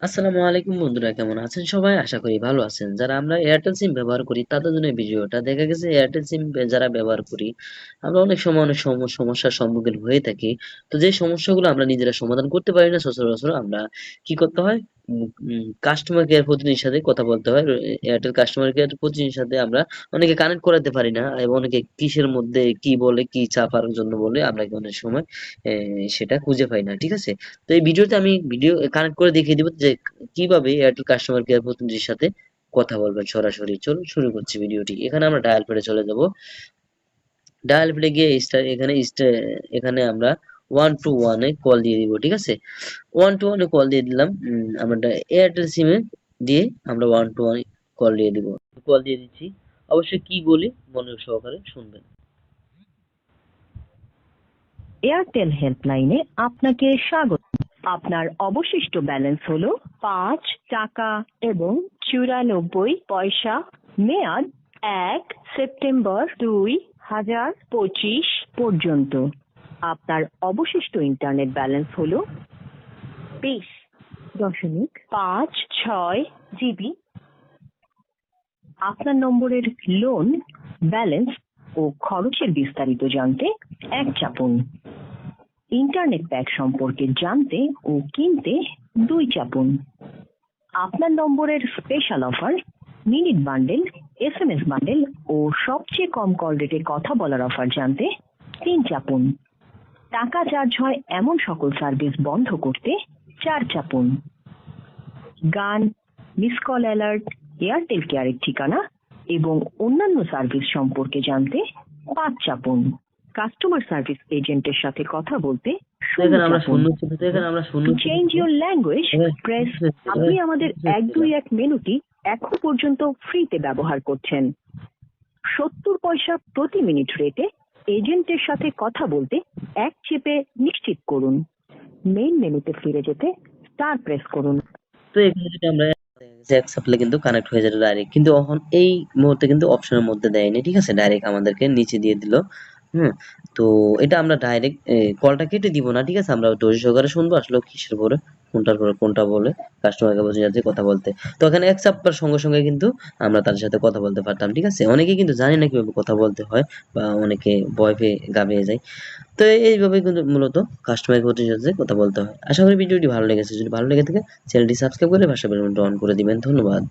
আসসালামু আলাইকুম বন্ধুরা, কেমন আছেন সবাই? আশা করি ভালো আছেন। যারা আমরা এয়ারটেল সিম ব্যবহার করি, তাদের জন্য ভিডিওটা। দেখা গেছে এয়ারটেল সিম যারা ব্যবহার করি, আমরা অনেক সময় অনেক সম- সমস্যার সম্মুখীন হয়ে থাকি। তো যে সমস্যাগুলো আমরা নিজেরা সমাধান করতে পারি না, সচরাচর আমরা কি করতে হয়? কাস্টমার কেয়ার প্রতিনিধির সাথে কথা বলতে হয়। এয়ারটেল কাস্টমার কেয়ার প্রতিনিধির সাথে আমরা অনেকে কানেক্ট করাতে পারি না, এবং অনেকে কিসের মধ্যে কি বলে, কি চাপার জন্য বলে, আমরা অনেক সময় সেটা খুঁজে পাই না, ঠিক আছে? তো এই ভিডিওতে আমি ভিডিও কানেক্ট করে দেখিয়ে দিব যে কীভাবে এয়ারটেল কাস্টমার কেয়ার প্রতিনিধির সাথে কথা বলবেন সরাসরি। চলুন শুরু করছি ভিডিওটি। এখানে আমরা ডায়াল প্যাডে চলে যাব। ডায়াল প্যাডে গিয়ে এখানে এখানে আমরা ওয়ান টু ওয়ানে কল দিয়ে দিব, ঠিক আছে? ওয়ান টু ওয়ানে কল দিয়ে দিলাম আমরা এয়ারটেল সিমে দিয়ে আমরা ওয়ান টু ওয়ানে কল দিয়ে দিব। কল দিয়ে দিচ্ছি। অবশ্যই কি বলি মনে সহকারে শুনবেন। এয়ারটেল হেল্পলাইনে আপনাকে স্বাগত। আপনার অবশিষ্ট ব্যালেন্স হলো পাঁচ টাকা এবং চুরানব্বই পয়সা। মেয়াদ এক সেপ্টেম্বর দুই হাজার পঁচিশ পর্যন্ত। আপনার অবশিষ্ট ইন্টারনেট ব্যালেন্স হল বিশ দশমিক পাঁচ ছয় জিবি আপনার নম্বরের লোন ব্যালেন্স ও খরচের বিস্তারিত জানতে এক চাপুন। ইন্টারনেট প্যাক সম্পর্কে জানতে ও কিনতে দুই চাপুন। আপনার নম্বরের special offer minute bundle S M S bundle ও সবচেয়ে কম কল রেটে কথা বলার অফার জানতে তিন চাপুন। টাকা চার্জ হয় এমন সকল সার্ভিস বন্ধ করতে চার চাপুন। গান মিস কল অ্যালার্ট এয়ারটেল কেয়ারের ঠিকানা এবং অন্যান্য সার্ভিস সম্পর্কে জানতে পাঁচ চাপুন। কাস্টমার সার্ভিস এজেন্টের সাথে কথা বলতে চেঞ্জ ইউর ল্যাঙ্গুয়েজ প্রেস আপনি আমাদের এক দুই এক মেনুটি এখন পর্যন্ত ফ্রিতে ব্যবহার করছেন। সত্তর পয়সা প্রতি মিনিট রেটে এজেন্টের সাথে কথা বলতে এক চেপে নিশ্চিত করুন। মেইন মেনুতে ফিরে যেতে স্টার প্রেস করুন। তো এখানে যদি আমরা অ্যাকসেপ্টলে কিন্তু কানেক্ট হয়ে যাবে ডাইরেক্ট কিন্তু এখন এই মুহূর্তে কিন্তু অপশনের মধ্যে দেয়নি, ঠিক আছে? ডাইরেক্ট আমাদেরকে নিচে দিয়ে দিল। হুম? তো এটা আমরা ডাইরেক্ট কলটা কেটে দিব না, ঠিক আছে? আমরা ধৈর্য সহকারে শুনব, আসলে কিসের পরে কোনটার পর কোনটা বলে কাস্টমারকে বোঝা যাচ্ছে কথা বলতে। তো এখানে এক করার সঙ্গে সঙ্গে কিন্তু আমরা তার সাথে কথা বলতে পারতাম, ঠিক আছে? অনেকে কিন্তু জানে না কীভাবে কথা বলতে হয় বা অনেকে ভয় পেয়ে গাবিয়ে যায়। তো এইভাবে কিন্তু মূলত কাস্টমার প্রতিনিধির সাথে কথা বলতে হয়। আশা করি ভিডিওটি ভালো লেগেছে। যদি ভালো লেগে থাকে চ্যানেলটি সাবস্ক্রাইব করে পাশে বেল অন করে দিবেন। ধন্যবাদ।